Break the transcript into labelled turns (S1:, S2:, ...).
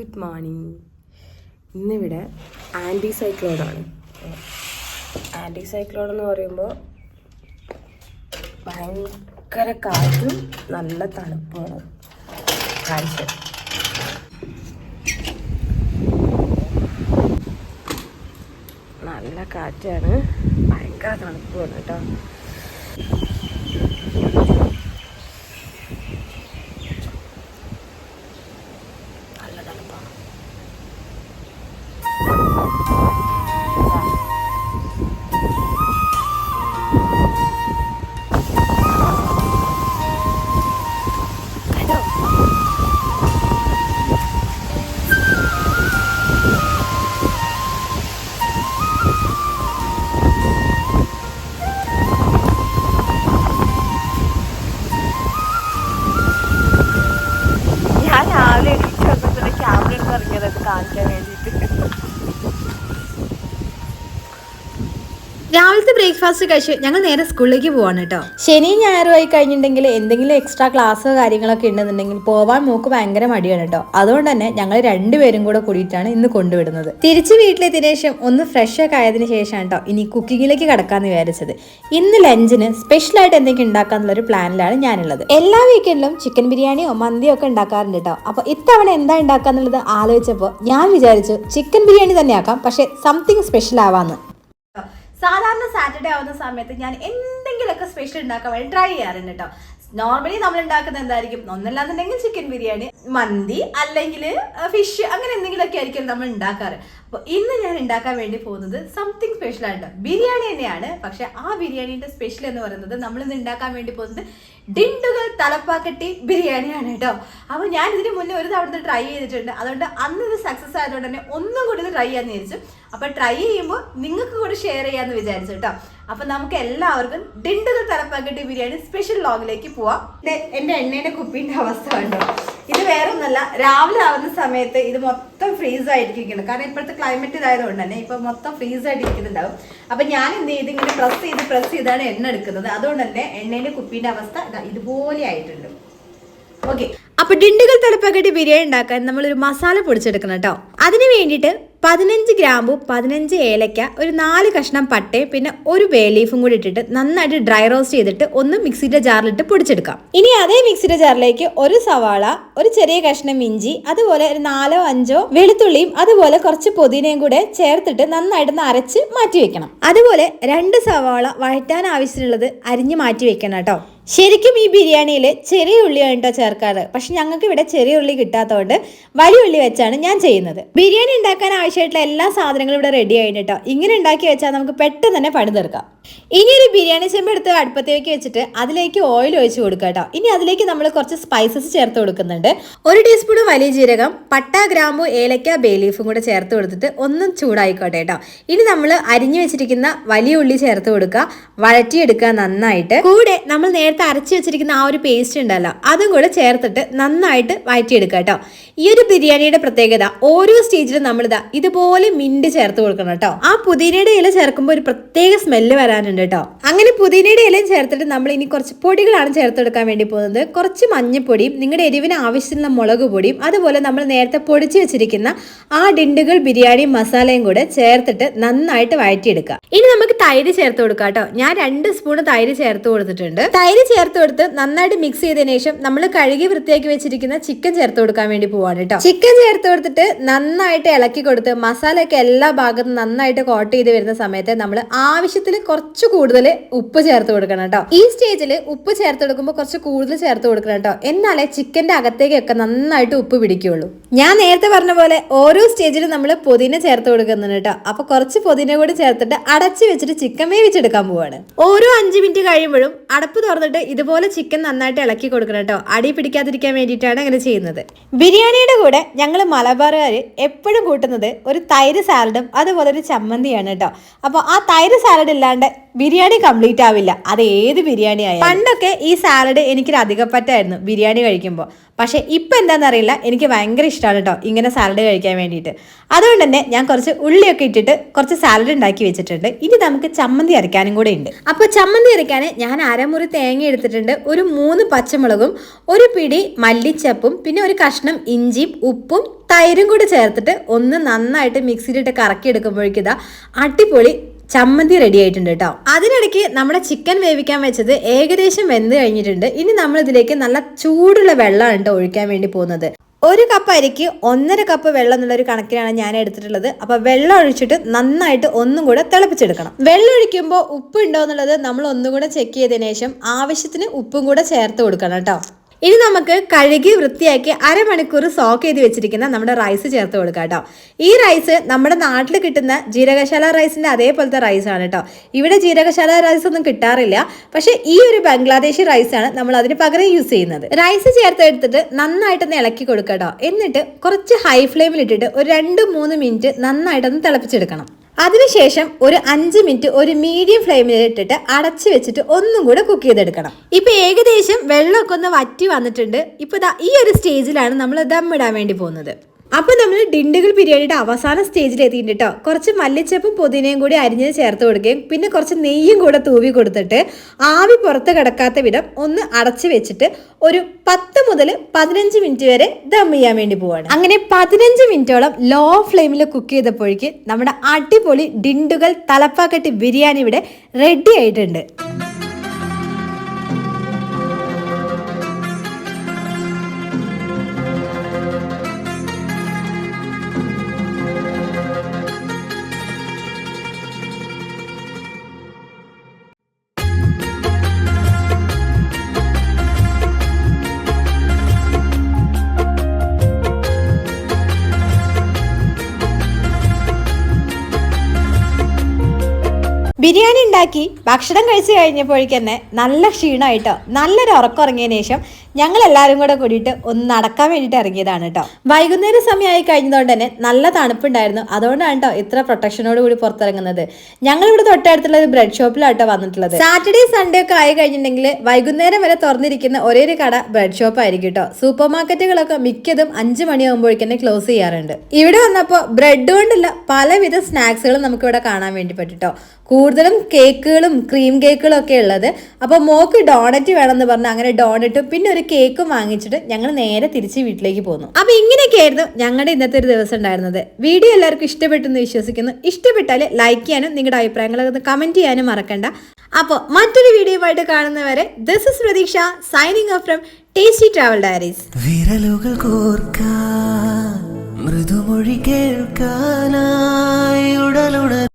S1: Good morning. ഇന്നിവിടെ anti സൈക്ലോണാണ് anti cyclone എന്ന് പറയുമ്പോൾ ഭയങ്കര കാറ്റും നല്ല തണുപ്പാണ്. കാഴ്ച. നല്ല കാറ്റാണ്. ഭയങ്കര തണുപ്പാണ് കേട്ടോ. നല്ല content
S2: രാവിലത്തെ ബ്രേക്ക്ഫാസ്റ്റ് കഴിച്ച് ഞങ്ങൾ നേരെ സ്കൂളിലേക്ക് പോവാണ് കേട്ടോ. ശനി ഞായറുമായി കഴിഞ്ഞിട്ടുണ്ടെങ്കിൽ എന്തെങ്കിലും എക്സ്ട്രാ ക്ലാസ്സോ കാര്യങ്ങളൊക്കെ ഉണ്ടെന്നുണ്ടെങ്കിൽ പോവാൻ മോക്ക് ഭയങ്കര മടിയാണ് കേട്ടോ. അതുകൊണ്ട് തന്നെ ഞങ്ങൾ രണ്ടുപേരും കൂടെ കൂടിയിട്ടാണ് ഇന്ന് കൊണ്ടുവിടുന്നത്. തിരിച്ച് വീട്ടിലെത്തിയ ശേഷം ഒന്ന് ഫ്രഷ് ഒക്കെ ആയതിനു ശേഷമാണ് കേട്ടോ ഇനി കുക്കിങ്ങിലേക്ക് കടക്കാന്ന് വിചാരിച്ചത്. ഇന്ന് ലഞ്ചിന് സ്പെഷ്യലായിട്ട് എന്തെങ്കിലും ഉണ്ടാക്കാന്നുള്ള ഒരു പ്ലാനിലാണ് ഞാനുള്ളത്. എല്ലാ വീക്കെൻഡിലും ചിക്കൻ ബിരിയാണിയോ മന്തിയോ ഒക്കെ ഉണ്ടാക്കാറുണ്ട് കേട്ടോ. അപ്പോൾ ഇത്തവണ എന്താ ഉണ്ടാക്കാന്നുള്ളത് ആലോചിച്ചപ്പോൾ ഞാൻ വിചാരിച്ചു ചിക്കൻ ബിരിയാണി തന്നെയാക്കാം പക്ഷേ സംതിങ് സ്പെഷ്യൽ ആവാന്ന്. സാധാരണ സാറ്റർഡേ ആവുന്ന സമയത്ത് ഞാൻ എന്തെങ്കിലുമൊക്കെ സ്പെഷ്യൽ ഉണ്ടാക്കാൻ വേണ്ടി ട്രൈ ചെയ്യാറുണ്ട് കേട്ടോ നോർമലി നമ്മൾ ഉണ്ടാക്കുന്നത് എന്തായിരിക്കും? ഒന്നല്ലാന്നുണ്ടെങ്കിൽ ചിക്കൻ ബിരിയാണി മന്തി അല്ലെങ്കിൽ ഫിഷ് അങ്ങനെ എന്തെങ്കിലുമൊക്കെ ആയിരിക്കും നമ്മൾ ഉണ്ടാക്കാറ്. അപ്പോൾ ഇന്ന് ഞാൻ ഉണ്ടാക്കാൻ വേണ്ടി പോകുന്നത് സംതിങ് സ്പെഷ്യൽ ആണ് ബിരിയാണി തന്നെയാണ്. പക്ഷെ ആ ബിരിയാണിന്റെ സ്പെഷ്യൽ എന്ന് പറയുന്നത് നമ്മൾ ഇന്ന് ഉണ്ടാക്കാൻ വേണ്ടി പോകുന്നത് ഡിണ്ടുകൾ തലപ്പാക്കട്ടി ബിരിയാണിയാണ് കേട്ടോ. അപ്പോൾ ഞാൻ ഇതിന് മുന്നേ ഒരു തവണ ട്രൈ ചെയ്തിട്ടുണ്ട്. അതുകൊണ്ട് അന്ന് ഇത് സക്സസ് ആയതുകൊണ്ട് തന്നെ ഒന്നും കൂടി ഇത് ട്രൈ ചെയ്യാന്ന് വിചാരിച്ചു. അപ്പൊ ട്രൈ ചെയ്യുമ്പോൾ നിങ്ങൾക്ക് കൂടി ഷെയർ ചെയ്യാന്ന് വിചാരിച്ചു കേട്ടോ. അപ്പൊ നമുക്ക് എല്ലാവർക്കും ഡിണ്ടുകൾ തലപ്പാക്കട്ടി ബിരിയാണി സ്പെഷ്യൽ ലോഗിലേക്ക് പോവാം. എന്റെ എണ്ണയുടെ കുപ്പിന്റെ അവസ്ഥ കണ്ടോ? ഇത് വേറെ ഒന്നല്ല രാവിലെ ആവുന്ന സമയത്ത് ഇത് മൊത്തം ഫ്രീസ് ആയിട്ടിരിക്കുന്നു കാരണം ഇപ്പോഴത്തെ ക്ലൈമറ്റ് ഇതായതുകൊണ്ട് തന്നെ ഇപ്പൊ മൊത്തം ഫ്രീസ് ആയിട്ടിരിക്കുന്നുണ്ടാവും അപ്പൊ ഞാൻ എന്ത് ചെയ്ത് ഇങ്ങനെ പ്രസ് ചെയ്ത് പ്രസ് ചെയ്താണ് എണ്ണ എടുക്കുന്നത്. അതുകൊണ്ട് തന്നെ എണ്ണയുടെ കുപ്പിന്റെ അവസ്ഥ ഇതാ ഇതുപോലെ ആയിട്ടുണ്ട്. ഓക്കെ അപ്പൊ ഡിണ്ടുകൾ തലപ്പകട്ടി ബിരിയാണി ഉണ്ടാക്കാൻ നമ്മൾ ഒരു മസാല പൊടിച്ചെടുക്കണം കേട്ടോ. അതിന് വേണ്ടിയിട്ട് പതിനഞ്ച് ഗ്രാമ്പു പതിനഞ്ച് ഏലക്ക ഒരു നാല് കഷ്ണം പട്ടയും പിന്നെ ഒരു ബേ ലീഫും കൂടി ഇട്ടിട്ട് നന്നായിട്ട് ഡ്രൈ റോസ്റ്റ് ചെയ്തിട്ട് ഒന്ന് മിക്സിയുടെ ജാറിലിട്ട് പൊടിച്ചെടുക്കാം. ഇനി അതേ മിക്സിയുടെ ജാറിലേക്ക് ഒരു സവാള ഒരു ചെറിയ കഷ്ണം ഇഞ്ചി അതുപോലെ ഒരു നാലോ അഞ്ചോ വെളുത്തുള്ളിയും അതുപോലെ കുറച്ച് പുതിനയും കൂടെ ചേർത്തിട്ട് നന്നായിട്ട് ഒന്ന് അരച്ച് മാറ്റി വെക്കണം. അതുപോലെ രണ്ട് സവാള വഴറ്റാൻ ആവശ്യത്തിനുള്ളത് അരിഞ്ഞ് മാറ്റി വെക്കണം കേട്ടോ. ശരിക്കും ഈ ബിരിയാണിയിൽ ചെറിയ ഉള്ളിയാണ് കേട്ടോ ചേർക്കാറ്. പക്ഷെ ഞങ്ങൾക്ക് ഇവിടെ ചെറിയ ഉള്ളി കിട്ടാത്തതുകൊണ്ട് വലിയ ഉള്ളി വെച്ചാണ് ഞാൻ ചെയ്യുന്നത്. ബിരിയാണി ഉണ്ടാക്കാൻ ആവശ്യമായിട്ടുള്ള എല്ലാ സാധനങ്ങളും ഇവിടെ റെഡി ആയിട്ട് കേട്ടോ ഇങ്ങനെ ഉണ്ടാക്കി വെച്ചാൽ നമുക്ക് പെട്ടെന്ന് തന്നെ പണി തീർക്കാം ഇനി ഒരു ബിരിയാണി ചെമ്പ് എടുത്ത് അടുപ്പത്തേക്ക് വെച്ചിട്ട് അതിലേക്ക് ഓയിൽ ഒഴിച്ച് കൊടുക്കുക കേട്ടോ. ഇനി അതിലേക്ക് നമ്മൾ കുറച്ച് സ്പൈസസ് ചേർത്ത് കൊടുക്കുന്നുണ്ട്. ഒരു ടീസ്പൂൺ വലിയ ജീരകം പട്ട ഗ്രാമ്പു ഏലക്ക ബേ ലീഫും കൂടെ ചേർത്ത് കൊടുത്തിട്ട് ഒന്നും ചൂടായിക്കോട്ടെ കേട്ടോ. ഇനി നമ്മൾ അരിഞ്ഞു വെച്ചിരിക്കുന്ന വലിയ ഉള്ളി ചേർത്ത് കൊടുക്കുക. വഴറ്റിയെടുക്കുക നന്നായിട്ട്. കൂടെ നമ്മൾ നേരത്തെ അരച്ചു വെച്ചിരിക്കുന്ന ആ ഒരു പേസ്റ്റ് ഉണ്ടല്ലോ അതും കൂടെ ചേർത്തിട്ട് നന്നായിട്ട് വഴറ്റിയെടുക്കുക കേട്ടോ. ഈ ഒരു ബിരിയാണിയുടെ പ്രത്യേകത ഓരോ സ്റ്റേജിലും നമ്മളിതാ ഇതുപോലെ മിന്റ് ചേർത്ത് കൊടുക്കണം കേട്ടോ. ആ പുതിനയുടെ ഇല ചേർക്കുമ്പോൾ ഒരു പ്രത്യേക സ്മെല്ല് വരാനുണ്ട് കേട്ടോ. അങ്ങനെ പുതിനയുടെ ഇലയും ചേർത്തിട്ട് നമ്മൾ ഇനി കുറച്ച് പൊടികളാണ് ചേർത്തെടുക്കാൻ വേണ്ടി പോകുന്നത്. കുറച്ച് മഞ്ഞപ്പൊടിയും നിങ്ങളുടെ എരിവിന് ആവശ്യമുള്ള മുളക് പൊടിയും അതുപോലെ നമ്മൾ നേരത്തെ പൊടിച്ച് വെച്ചിരിക്കുന്ന ആ ഡിണ്ടുകൾ ബിരിയാണി മസാലയും കൂടെ ചേർത്തിട്ട് നന്നായിട്ട് വഴറ്റിയെടുക്കുക. ഇനി നമുക്ക് തൈര് ചേർത്ത് കൊടുക്കാം കേട്ടോ. ഞാൻ രണ്ട് സ്പൂൺ തൈര് ചേർത്ത് കൊടുത്തിട്ടുണ്ട്. തൈര് ചേർത്ത് കൊടുത്ത് നന്നായിട്ട് മിക്സ് ചെയ്തതിനു ശേഷം നമ്മൾ കഴുകി വൃത്തിയാക്കി വെച്ചിരിക്കുന്ന ചിക്കൻ ചേർത്ത് കൊടുക്കാൻ വേണ്ടി പോവാണ് കേട്ടോ. ചിക്കൻ ചേർത്ത് കൊടുത്തിട്ട് നന്നായിട്ട് ഇളക്കി കൊടുത്ത് മസാലയൊക്കെ എല്ലാ ഭാഗത്തും നന്നായിട്ട് കോട്ട് ചെയ്ത് വരുന്ന സമയത്ത് നമ്മൾ ആവശ്യത്തിൽ കുറച്ച് കൂടുതൽ ഉപ്പ് ചേർത്ത് കൊടുക്കണം കേട്ടോ. ഈ സ്റ്റേജിൽ ഉപ്പ് ചേർത്ത് കൊടുക്കുമ്പോൾ കുറച്ച് കൂടുതൽ ചേർത്ത് കൊടുക്കണം കേട്ടോ. എന്നാലേ ചിക്കന്റെ അകത്തേക്കൊക്കെ നന്നായിട്ട് ഉപ്പ് പിടിക്കുകയുള്ളൂ ഞാൻ നേരത്തെ പറഞ്ഞ പോലെ ഓരോ സ്റ്റേജിലും നമ്മൾ പുതിന ചേർത്ത് കൊടുക്കുന്നുണ്ട് കേട്ടോ. അപ്പൊ കുറച്ച് പുതിന കൂടി ചേർത്തിട്ട് അടച്ചു വെച്ചിട്ട് ചിക്കൻ വേവിച്ചെടുക്കാൻ പോവാണ്. ഓരോ അഞ്ച് മിനിറ്റ് കഴിയുമ്പോഴും അടപ്പ് തുറന്നിട്ട് ഇതുപോലെ ചിക്കൻ നന്നായിട്ട് ഇളക്കി കൊടുക്കണം കേട്ടോ. അടി പിടിക്കാതിരിക്കാൻ വേണ്ടിയിട്ടാണ് അങ്ങനെ ചെയ്യുന്നത്. ബിരിയാണിയുടെ കൂടെ ഞങ്ങൾ മലബാറുകാർ എപ്പോഴും കൂട്ടുന്നത് ഒരു തൈര് സാലഡും അതുപോലെ ഒരു ചമ്മന്തിയാണ് കേട്ടോ. അപ്പോൾ ആ തൈര് സാലഡ് ഇല്ലാണ്ട് ബിരിയാണി കംപ്ലീറ്റ് ആവില്ല. അത് ഏത് ബിരിയാണി ആയാലും. പണ്ടൊക്കെ ഈ സാലഡ് എനിക്കൊരു അധികപ്പറ്റായിരുന്നു ബിരിയാണി കഴിക്കുമ്പോൾ പക്ഷേ ഇപ്പം എന്താണെന്നറിയില്ല എനിക്ക് ഭയങ്കര ഇഷ്ടമാണ് കേട്ടോ ഇങ്ങനെ സാലഡ് കഴിക്കാൻ വേണ്ടിയിട്ട്. അതുകൊണ്ട് തന്നെ ഞാൻ കുറച്ച് ഉള്ളിയൊക്കെ ഇട്ടിട്ട് കുറച്ച് സാലഡ് ഉണ്ടാക്കി വെച്ചിട്ടുണ്ട്. ഇനി നമുക്ക് ചമ്മന്തി അരയ്ക്കാനും കൂടെ ഉണ്ട്. അപ്പോൾ ചമ്മന്തി അരയ്ക്കാൻ ഞാൻ അരമുറി തേങ്ങ എടുത്തിട്ടുണ്ട്. ഒരു മൂന്ന് പച്ചമുളകും ഒരു പിടി മല്ലിച്ചപ്പും പിന്നെ ഒരു കഷ്ണം ഇഞ്ചിയും ഉപ്പും തൈരും കൂടി ചേർത്തിട്ട് ഒന്ന് നന്നായിട്ട് മിക്സിയിലിട്ട് കറക്കി എടുക്കുമ്പോഴേക്കും ഇതാ അടിപൊളി ചമ്മന്തി റെഡി ആയിട്ടുണ്ട് കേട്ടോ അതിനിടയ്ക്ക് നമ്മുടെ ചിക്കൻ വേവിക്കാൻ വെച്ചത് ഏകദേശം വെന്ത് കഴിഞ്ഞിട്ടുണ്ട്. ഇനി നമ്മൾ ഇതിലേക്ക് നല്ല ചൂടുള്ള വെള്ളമാണ് കേട്ടോ ഒഴിക്കാൻ വേണ്ടി പോകുന്നത്. ഒരു കപ്പ് അരിക്ക് ഒന്നര കപ്പ് വെള്ളം എന്നുള്ളൊരു കണക്കിനാണ് ഞാൻ എടുത്തിട്ടുള്ളത്. അപ്പൊ വെള്ളം ഒഴിച്ചിട്ട് നന്നായിട്ട് ഒന്നും കൂടെ തിളപ്പിച്ചെടുക്കണം. വെള്ളം ഒഴിക്കുമ്പോൾ ഉപ്പ് ഉണ്ടോ എന്നുള്ളത് നമ്മൾ ഒന്നും കൂടെ ചെക്ക് ചെയ്തതിനു ശേഷം ആവശ്യത്തിന് ഉപ്പും കൂടെ ചേർത്ത് കൊടുക്കണം കേട്ടോ ഇനി നമുക്ക് കഴുകി വൃത്തിയാക്കി അരമണിക്കൂർ സോക്ക് ചെയ്ത് വെച്ചിരിക്കുന്ന നമ്മുടെ റൈസ് ചേർത്ത് കൊടുക്കാം കേട്ടോ. ഈ റൈസ് നമ്മുടെ നാട്ടിൽ കിട്ടുന്ന ജീരകശാല റൈസിന്റെ അതേപോലത്തെ റൈസാണ് കേട്ടോ. ഇവിടെ ജീരകശാല റൈസ് ഒന്നും കിട്ടാറില്ല. പക്ഷേ ഈ ഒരു ബംഗ്ലാദേശി റൈസാണ് നമ്മൾ അതിന് പകരം യൂസ് ചെയ്യുന്നത്. റൈസ് ചേർത്ത് എടുത്തിട്ട് നന്നായിട്ടൊന്ന് ഇളക്കി കൊടുക്കാം എന്നിട്ട് കുറച്ച് ഹൈ ഫ്ലെയിമിൽ ഇട്ടിട്ട് ഒരു രണ്ട് മൂന്ന് മിനിറ്റ് നന്നായിട്ടൊന്ന് തിളപ്പിച്ചെടുക്കണം. അതിനുശേഷം ഒരു അഞ്ച് മിനിറ്റ് ഒരു മീഡിയം ഫ്ലെയിമിൽ ഇട്ടിട്ട് അടച്ചു വെച്ചിട്ട് ഒന്നും കൂടെ കുക്ക് ചെയ്തെടുക്കണം. ഇപ്പൊ ഏകദേശം വെള്ളമൊക്കെ ഒന്ന് വറ്റി വന്നിട്ടുണ്ട്. ഇപ്പൊ ഈ ഒരു സ്റ്റേജിലാണ് നമ്മൾ ദമ്മിടാൻ വേണ്ടി പോകുന്നത്. അപ്പൊ നമ്മൾ ഡിണ്ടുകൾ ബിരിയാണിയുടെ അവസാന സ്റ്റേജിൽ എത്തിയിട്ടുണ്ട് കേട്ടോ കുറച്ച് മല്ലിച്ചപ്പും പുതിനയും കൂടി അരിഞ്ഞ് ചേർത്ത് കൊടുക്കുകയും പിന്നെ കുറച്ച് നെയ്യും കൂടെ തൂവി കൊടുത്തിട്ട് ആവി പുറത്ത് കിടക്കാത്ത വിധം ഒന്ന് അടച്ചു വെച്ചിട്ട് ഒരു പത്ത് മുതൽ പതിനഞ്ച് മിനിറ്റ് വരെ ദം ചെയ്യാൻ വേണ്ടി പോവാണ്. അങ്ങനെ പതിനഞ്ച് മിനിറ്റോളം ലോ ഫ്ലെയിമിൽ കുക്ക് ചെയ്തപ്പോഴേക്ക് നമ്മുടെ അടിപൊളി ഡിണ്ടുകൾ തലപ്പാക്കട്ടി ബിരിയാണി ഇവിടെ റെഡി ആയിട്ടുണ്ട്. ബിരിയാണി ഉണ്ടാക്കി ഭക്ഷണം കഴിച്ചു കഴിഞ്ഞപ്പോഴേക്കന്നെ നല്ല ക്ഷീണമായിട്ടോ നല്ലൊരു ഉറക്കം ഉറങ്ങിയതിന് ശേഷം ഞങ്ങൾ എല്ലാവരും കൂടെ കൂടിയിട്ട് ഒന്ന് നടക്കാൻ വേണ്ടിയിട്ട് ഇറങ്ങിയതാണ് കേട്ടോ. വൈകുന്നേര സമയമായി കഴിഞ്ഞതുകൊണ്ട് തന്നെ നല്ല തണുപ്പുണ്ടായിരുന്നു. അതുകൊണ്ടാണ് കേട്ടോ ഇത്ര പ്രൊട്ടക്ഷനോട് കൂടി പുറത്തിറങ്ങുന്നത്. ഞങ്ങൾ ഇവിടെ തൊട്ടടുത്തുള്ള ഒരു ബ്രെഡ് ഷോപ്പിലാട്ടോ വന്നിട്ടുള്ളത്. സാറ്റർഡേ സൺഡേ ഒക്കെ ആയി കഴിഞ്ഞിട്ടുണ്ടെങ്കിൽ വൈകുന്നേരം വരെ തുറന്നിരിക്കുന്ന ഒരേ ഒരു കട ബ്രെഡ് ഷോപ്പ് ആയിരിക്കും കേട്ടോ. സൂപ്പർ മാർക്കറ്റുകളൊക്കെ മിക്കതും അഞ്ച് മണിയാകുമ്പോഴേക്കും ക്ലോസ് ചെയ്യാറുണ്ട്. ഇവിടെ വന്നപ്പോൾ ബ്രെഡ് കൊണ്ടുള്ള പലവിധ സ്നാക്സുകളും നമുക്ക് ഇവിടെ കാണാൻ വേണ്ടി പറ്റിട്ടോ കൂടുതലും കേക്കുകളും ക്രീം കേക്കുകളും ഒക്കെ ഉള്ളത്. അപ്പോൾ മോക്ക് ഡോണറ്റ് വേണമെന്ന് പറഞ്ഞാൽ അങ്ങനെ ഡോണറ്റും പിന്നെ ഒരു കേക്കും വാങ്ങിച്ചിട്ട് ഞങ്ങൾ നേരെ തിരിച്ച് വീട്ടിലേക്ക് പോന്നു. അപ്പോൾ ഇങ്ങനെയൊക്കെയായിരുന്നു ഞങ്ങളുടെ ഇന്നത്തെ ഒരു ദിവസം ഉണ്ടായിരുന്നത്. വീഡിയോ എല്ലാവർക്കും ഇഷ്ടപ്പെട്ടെന്ന് വിശ്വസിക്കുന്നു. ഇഷ്ടപ്പെട്ടാൽ ലൈക്ക് ചെയ്യാനും നിങ്ങളുടെ അഭിപ്രായങ്ങളൊക്കെ കമന്റ് ചെയ്യാനും മറക്കണ്ട. അപ്പോൾ മറ്റൊരു വീഡിയോയുമായിട്ട് കാണുന്നവരെ this is Prateeksha signing off from Tasty Travel Diaries
S3: വിരലുകൾ കോർക്കാൻ മൃദുമൊഴി കേൾക്കാനായി ഉടലുണർ